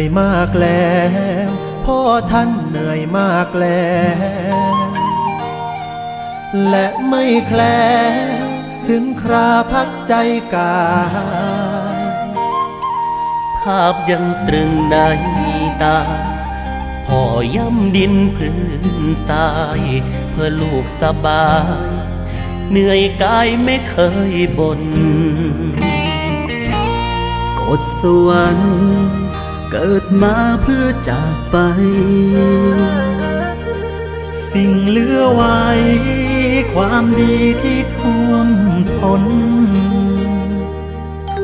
เหนื่อยมากแล้วพ่อท่านเหนื่อยมากแล้วและไม่แคล้ถึงคราพักใจกายภาพยังตรึงในตาพ่อย่ำดินพื้นทราย เพื่อลูกสบาย เหนื่อยกายไม่เคยบน่นกฎสวรรค์ เกิดมาเพื่อจากไป สิ่งเหลือไว้ ความดีที่ท่วมท้น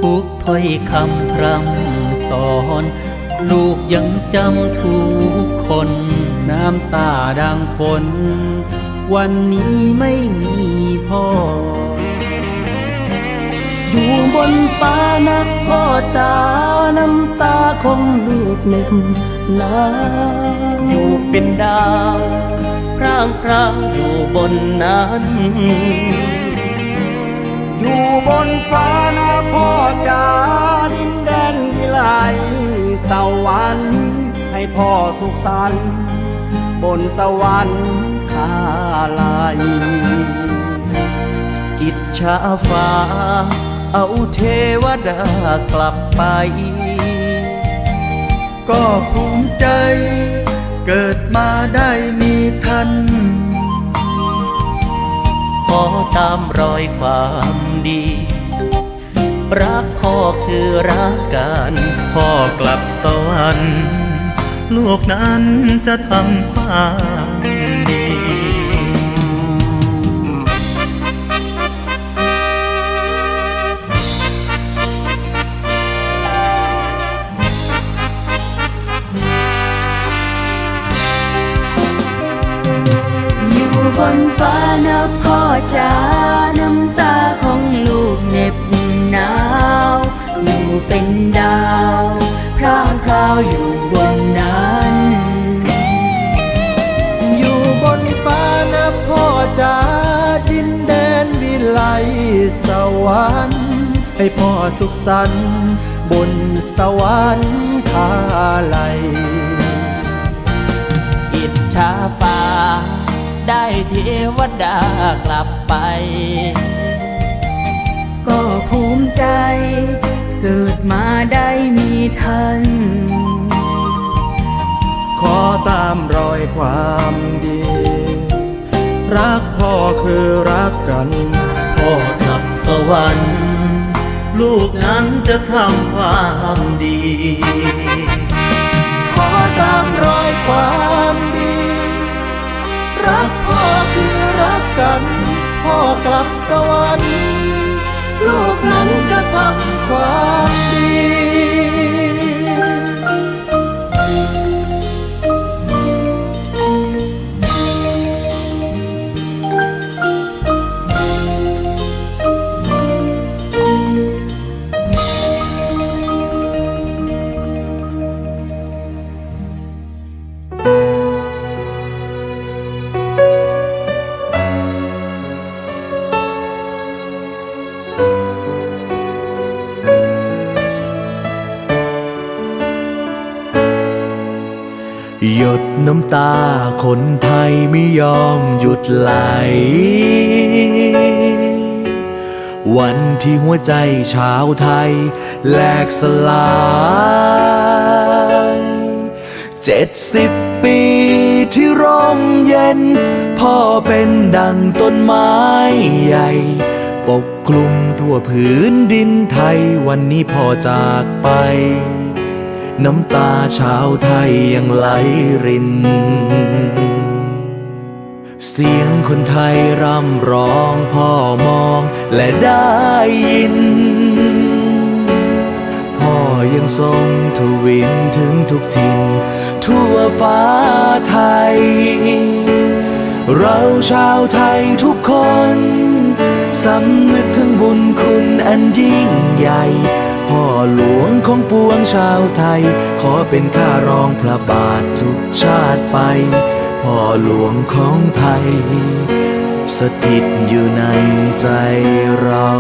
ทุกถ้อยคำพร่ำสอน ลูกยังจำทุกคน น้ำตาดังฝนวันนี้ไม่มี นะพ่อจ๋าน้ำตาของลูกเหน็บหนาวอยู่เป็นดาวพร่างพรางอยู่บนนั้น อยู่บนฟ้านะพ่อจ๋าดินแดนวิไลสวรรค์ให้พ่อสุขสันต์บนสวรรค์คาลายอิจฉาฟ้า เอาเทวดากลับไป ก็ภูมิใจ เกิดมาได้มีท่านขอตามรอยความดี รักพ่อคือรักกันพ่อกลับสวรรค์ลูกนั้นจะทำความ พ่อจ๋าน้ำตาของลูกเหน็บหนาวอยู่เป็นดาวพร่างพราวอยู่บนนั้น อยู่บนฟ้านะพ่อจ๋าดินแดนวิไลสวรรค์ให้พ่อสุขสันต์บนสวรรค์คาไลยอิจฉาฟ้า ได้เทวดากลับไป ก็ภูมิใจ เกิดมาได้มีท่าน ขอตามรอยความดี รักพ่อคือรักกัน พ่อกลับสวรรค์ ลูกนั้นจะทำความดี ขอตามรอยความดี รักพ่อคือรักกัน พ่อกลับสวรรค์ลูกนั้นจะทำความ หยดน้ำตาคนไทยไม่ยอมหยุดไหล วันที่หัวใจชาวไทยแหลกสลายเจ็ดสิบปีที่ร่มเย็น พ่อเป็นดังต้นไม้ใหญ่ ปกคลุมทั่วผืนดินไทยวันนี้พ่อจากไป น้ำตาชาวไทยยังไหลริน เสียงคนไทยร่ำร้องพ่อมองและได้ยิน พ่อยังทรงทวินถึงทุกถิ่นทั่วฟ้าไทย เราชาวไทยทุกคน สำนึกถึงบุญคุณอันยิ่งใหญ่ พ่อหลวงของปวงชาวไทย ขอเป็นข้ารองพระบาททุกชาติไป พ่อหลวงของไทย สถิตอยู่ในใจเรา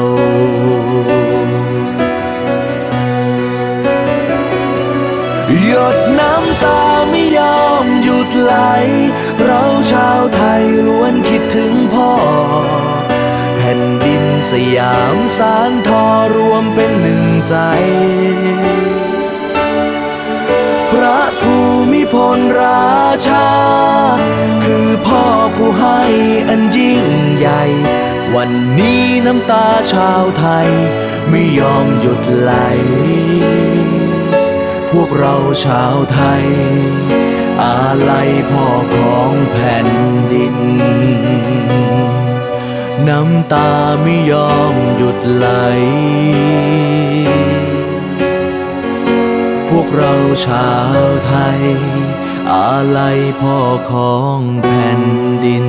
หยดน้ำตาไม่ยอมหยุดไหล เราชาวไทยล้วนคิดถึงพ่อแผ่น สยามสารทอรวมเป็นหนึ่งใจ พระภูมิพลราชา คือพ่อผู้ให้อันยิ่งใหญ่ วันนี้น้ำตาชาวไทย ไม่ยอมหยุดไหล พวกเราชาวไทย อาลัยพ่อของแผ่นดิน น้ำตาไม่ยอมหยุดไหล พวกเราชาวไทย อาลัยพ่อของแผ่นดิน